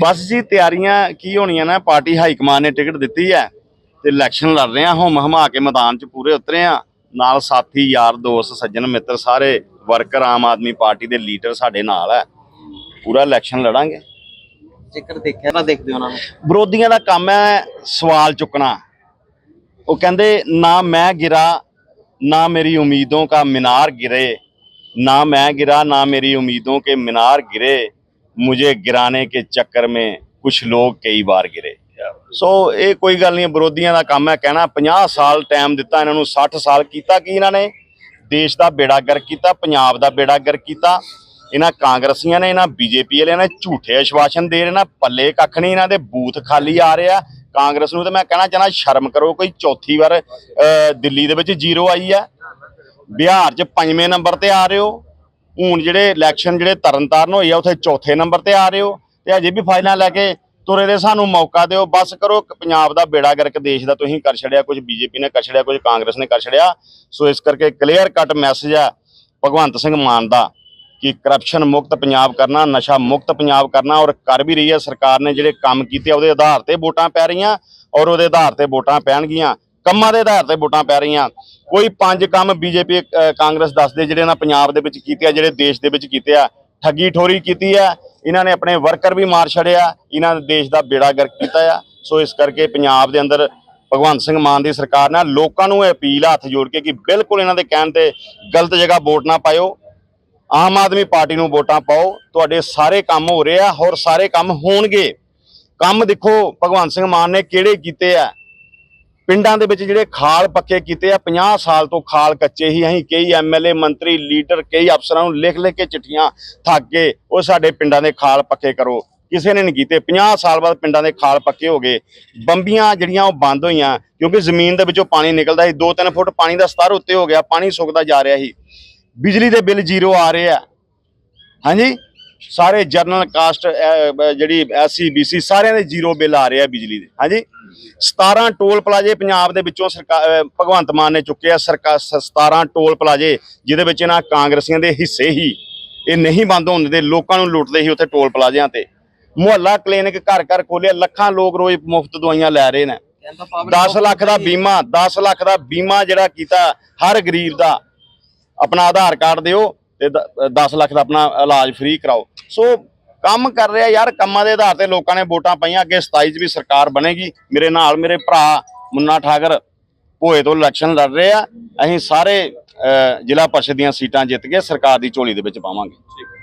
ਬਸ ਜੀ ਤਿਆਰੀਆਂ ਕੀ ਹੋਣੀਆਂ ਨਾ ਪਾਰਟੀ ਹਾਈ ਕਮਾਨ ਨੇ ਟਿਕਟ ਦਿੱਤੀ ਹੈ ਤੇ ਇਲੈਕਸ਼ਨ ਲੜ ਰਹੇ ਆ ਹਮ ਹਮਾ ਕੇ ਮੈਦਾਨ 'ਚ ਪੂਰੇ ਉਤਰੇ ਆ ਨਾਲ ਸਾਥੀ ਯਾਰ ਦੋਸਤ ਸੱਜਣ ਮਿੱਤਰ ਸਾਰੇ ਵਰਕਰ ਆਮ ਆਦਮੀ ਪਾਰਟੀ ਦੇ ਲੀਡਰ ਸਾਡੇ ਨਾਲ ਹੈ। ਪੂਰਾ ਇਲੈਕਸ਼ਨ ਲੜਾਂਗੇ। ਜ਼ਿਕਰ ਦੇਖਿਆ ਨਾ ਦੇਖਦੇ ਉਹਨਾਂ ਨੂੰ। ਵਿਰੋਧੀਆਂ ਦਾ ਕੰਮ ਹੈ ਸਵਾਲ ਚੁੱਕਣਾ। ਉਹ ਕਹਿੰਦੇ ਨਾ ਮੈਂ ਗਿਰਾ ਨਾ ਮੇਰੀ ਉਮੀਦੋਂ ਕਾ ਮਿਨਾਰ ਗਿਰੇ। ਨਾ ਮੈਂ ਗਿਰਾ ਨਾ ਮੇਰੀ ਉਮੀਦੋਂ ਕੇ ਮਿਨਾਰ ਗਿਰੇ। मुझे गिराने के चक्कर में कुछ लोग कई बार गिरे ਸੋ ਇਹ ਕੋਈ ਗੱਲ ਨਹੀਂ ਵਿਰੋਧੀਆਂ ਦਾ ਕੰਮ ਹੈ ਕਹਿਣਾ 50 ਸਾਲ ਟਾਈਮ ਦਿੱਤਾ ਇਹਨਾਂ ਨੂੰ 60 ਸਾਲ ਕੀਤਾ ਕੀ ਇਹਨਾਂ ਨੇ ਦੇਸ਼ ਦਾ ਬੇੜਾ ਗਰਕ ਕੀਤਾ ਪੰਜਾਬ ਦਾ ਬੇੜਾ ਗਰਕ ਕੀਤਾ ਇਹਨਾਂ ਕਾਂਗਰਸੀਆਂ ਨੇ ਇਹਨਾਂ ਬੀਜੇਪੀ ਵਾਲਿਆਂ ਨੇ ਝੂਠੇ ਆਸ਼ਵਾਸਨ ਦੇ ਰਹੇ ਨਾ ਪੱਲੇ ਕੱਖ ਨਹੀਂ ਇਹਨਾਂ ਦੇ ਬੂਥ ਖਾਲੀ ਆ ਰਿਹਾ ਕਾਂਗਰਸ ਨੂੰ ਤੇ ਮੈਂ ਕਹਿਣਾ ਚਾਹਣਾ ਸ਼ਰਮ ਕਰੋ ਕੋਈ ਚੌਥੀ ਵਾਰ ਅਹ, ਦਿੱਲੀ ਦੇ ਵਿੱਚ ਜ਼ੀਰੋ ਆਈ ਆ ਬਿਹਾਰ 'ਚ ਪੰਜਵੇਂ ਨੰਬਰ ਤੇ ਆ ਰਹੇ ਹੋ ਹੁਣ ਜਿਹੜੇ ਇਲੈਕਸ਼ਨ ਜਿਹੜੇ ਤਰਨਤਾਰਨ ਹੋਈ ਆ, ਉੱਥੇ ਚੌਥੇ ਨੰਬਰ ਤੇ ਆ ਰਹੇ ਹੋ ਤੇ ਅਜੇ ਵੀ ਫਾਈਲਾਂ ਲੈ ਕੇ ਤੁਰੇ ਦੇ ਸਾਨੂੰ ਮੌਕਾ ਦਿਓ। ਬਸ ਕਰੋ, ਕ- ਪੰਜਾਬ ਦਾ ਬੇੜਾ ਗਰਕ ਦੇਸ਼ ਦਾ ਤੁਸੀਂ ਕਰ ਛੜਿਆ ਕੁਝ ਬੀਜੇਪੀ ਨੇ ਕਰ ਛੜਿਆ ਕੁਝ ਕਾਂਗਰਸ ਨੇ ਕਰ ਛੜਿਆ ਸੋ ਇਸ ਕਰਕੇ ਕਲੀਅਰ ਕੱਟ ਮੈਸੇਜ ਆ ਭਗਵੰਤ ਸਿੰਘ ਮਾਨ ਦਾ ਕਿ ਕਰਪਸ਼ਨ ਮੁਕਤ ਪੰਜਾਬ ਕਰਨਾ, ਨਸ਼ਾ ਮੁਕਤ ਪੰਜਾਬ ਕਰਨਾ ਔਰ ਕਰ ਵੀ ਰਹੀ ਹੈ ਸਰਕਾਰ ਨੇ ਜਿਹੜੇ ਕੰਮ ਕੀਤੇ ਉਹਦੇ ਆਧਾਰ ਤੇ ਵੋਟਾਂ ਪੈ ਰਹੀਆਂ ਔਰ ਉਹਦੇ ਆਧਾਰ ਤੇ ਵੋਟਾਂ ਪੈਣਗੀਆਂ। ਕੰਮਾਂ ਦੇ ਆਧਾਰ ਤੇ ਵੋਟਾਂ ਪੈ ਰਹੀਆਂ। ਕੋਈ ਪੰਜ ਕੰਮ ਬੀਜੇਪੀ ਕਾਂਗਰਸ ਦੱਸਦੇ, ਜਿਹੜੇ ਇਹਨਾਂ ਪੰਜਾਬ ਦੇ ਵਿੱਚ ਕੀਤੇ ਆ, ਜਿਹੜੇ ਦੇਸ਼ ਦੇ ਵਿੱਚ ਕੀਤੇ ਆ। ਠੱਗੀ ਠੋਰੀ ਕੀਤੀ ਆ। ਇਹਨਾਂ ਨੇ ਆਪਣੇ ਵਰਕਰ ਵੀ ਮਾਰ ਛੜਿਆ ਇਹਨਾਂ ਨੇ ਦੇਸ਼ ਦਾ ਬੇੜਾ ਗਰਕ ਕੀਤਾ ਆ। ਸੋ ਇਸ ਕਰਕੇ ਪੰਜਾਬ ਦੇ ਅੰਦਰ ਭਗਵੰਤ ਸਿੰਘ ਮਾਨ ਦੀ ਸਰਕਾਰ ਨਾਲ ਲੋਕਾਂ ਨੂੰ ਇਹ ਅਪੀਲ ਆ, ਹੱਥ ਜੋੜ ਕੇ ਕਿ ਬਿਲਕੁਲ ਇਹਨਾਂ ਦੇ ਕਹਿਣ ਤੇ ਗਲਤ ਜਗ੍ਹਾ ਵੋਟ ਨਾ ਪਾਇਓ। ਆਮ ਆਦਮੀ ਪਾਰਟੀ ਨੂੰ ਵੋਟਾਂ ਪਾਓ। ਤੁਹਾਡੇ ਸਾਰੇ ਕੰਮ ਹੋ ਰਹੇ ਆ, ਹੋਰ ਸਾਰੇ ਕੰਮ ਹੋਣਗੇ। ਕੰਮ ਦੇਖੋ, ਭਗਵੰਤ ਸਿੰਘ ਮਾਨ ਨੇ ਕਿਹੜੇ ਕੀਤੇ ਆ? ਪਿੰਡਾਂ ਦੇ ਵਿੱਚ ਜਿਹੜੇ ਖਾਲ ਪੱਕੇ ਕੀਤੇ ਆ 50 ਸਾਲ ਤੋਂ ਖਾਲ ਕੱਚੇ ਹੀ ਅਸੀਂ ਕਈ ਐਮਐਲਏ ਮੰਤਰੀ ਲੀਡਰ ਕਈ ਅਫਸਰਾਂ ਨੂੰ ਲਿਖ ਲਿਖ ਕੇ ਚਿੱਠੀਆਂ ਥੱਕ ਕੇ ਉਹ ਸਾਡੇ ਪਿੰਡਾਂ ਦੇ ਖਾਲ ਪੱਕੇ ਕਰੋ। ਕਿਸੇ ਨੇ ਨਹੀਂ ਕੀਤੇ। 50 ਸਾਲ ਬਾਅਦ ਪਿੰਡਾਂ ਦੇ ਖਾਲ ਪੱਕੇ ਹੋ ਗਏ। ਬੰਬੀਆਂ ਜਿਹੜੀਆਂ ਉਹ ਬੰਦ ਹੋਈਆਂ ਕਿਉਂਕਿ ਜ਼ਮੀਨ ਦੇ ਵਿੱਚੋਂ ਪਾਣੀ ਨਿਕਲਦਾ ਸੀ। 2-3 ਫੁੱਟ ਪਾਣੀ ਦਾ ਸਤਰ ਉੱਤੇ ਹੋ ਗਿਆ ਪਾਣੀ ਸੁੱਕਦਾ ਜਾ ਰਿਹਾ ਸੀ। ਬਿਜਲੀ ਦੇ ਬਿੱਲ ਜ਼ੀਰੋ ਆ ਰਹੇ ਆ। ਹਾਂਜੀ? ਸਾਰੇ ਜਰਨਲ ਕਾਸਟ ਅਹ, ਅਹ, ਜਿਹੜੀ ਐਸਸੀ ਬੀਸੀ ਸਾਰਿਆਂ ਦੇ ਜ਼ੀਰੋ ਬਿੱਲ ਆ ਰਹੇ ਆ ਬਿਜਲੀ ਦੇ। ਹਾਂਜੀ? 17 ਟੋਲ ਪਲਾਜੇ ਪੰਜਾਬ ਦੇ ਵਿੱਚੋਂ ਸਰਕਾਰ ਭਗਵੰਤ ਮਾਨ ਨੇ ਚੁੱਕੇ ਆ। ਸਰਕਾਰ 17 ਟੋਲ ਪਲਾਜੇ ਜਿਹਦੇ ਵਿੱਚ ਇਹਨਾਂ ਕਾਂਗਰਸੀਆਂ ਦੇ ਹਿੱਸੇ ਹੀ ਇਹ ਨਹੀਂ ਬੰਦ ਹੋਣ ਦਿੰਦੇ ਲੋਕਾਂ ਨੂੰ ਲੁੱਟਦੇ ਸੀ ਉੱਥੇ ਟੋਲ ਪਲਾਜ਼ਿਆਂ ਤੇ। ਮੁਹੱਲਾ ਕਲੀਨਿਕ ਘਰ ਘਰ ਖੋਲਿਆ ਲੱਖਾਂ ਲੋਕ ਰੋਜ਼ ਮੁਫਤ ਦਵਾਈਆਂ ਲੈ ਰਹੇ ਨੇ। ਕਹਿੰਦਾ ਪਾਵਰ 10 ਲੱਖ ਦਾ ਬੀਮਾ 10 ਲੱਖ ਦਾ ਬੀਮਾ ਜਿਹੜਾ ਕੀਤਾ ਹਰ ਗਰੀਬ ਦਾ ਆਪਣਾ ਆਧਾਰ ਕਾਰਡ ਦਿਓ ਤੇ 10 ਲੱਖ ਦਾ ਆਪਣਾ ਇਲਾਜ ਫ੍ਰੀ ਕਰਾਓ। ਸੋ ਕੰਮ ਕਰ ਰਿਹਾ ਯਾਰ, ਕੰਮਾਂ ਦੇ ਆਧਾਰ ਤੇ ਲੋਕਾਂ ਨੇ ਵੋਟਾਂ ਪਾਈਆਂ, ਅੱਗੇ 27 ਚ ਵੀ ਸਰਕਾਰ ਬਣੇਗੀ। ਮੇਰੇ ਨਾਲ ਮੇਰੇ ਭਰਾ ਮੁੰਨਾ ਠਾਕਰ ਭੋਏ ਤੋਂ ਇਲੈਕਸ਼ਨ ਲੜ ਰਹੇ ਆ। ਅਸੀਂ ਸਾਰੇ ਜ਼ਿਲ੍ਹਾ ਪਰਿਸ਼ਦ ਦੀਆਂ ਸੀਟਾਂ ਜਿੱਤ ਕੇ ਸਰਕਾਰ ਦੀ ਝੋਲੀ ਦੇ ਵਿੱਚ ਪਾਵਾਂਗੇ।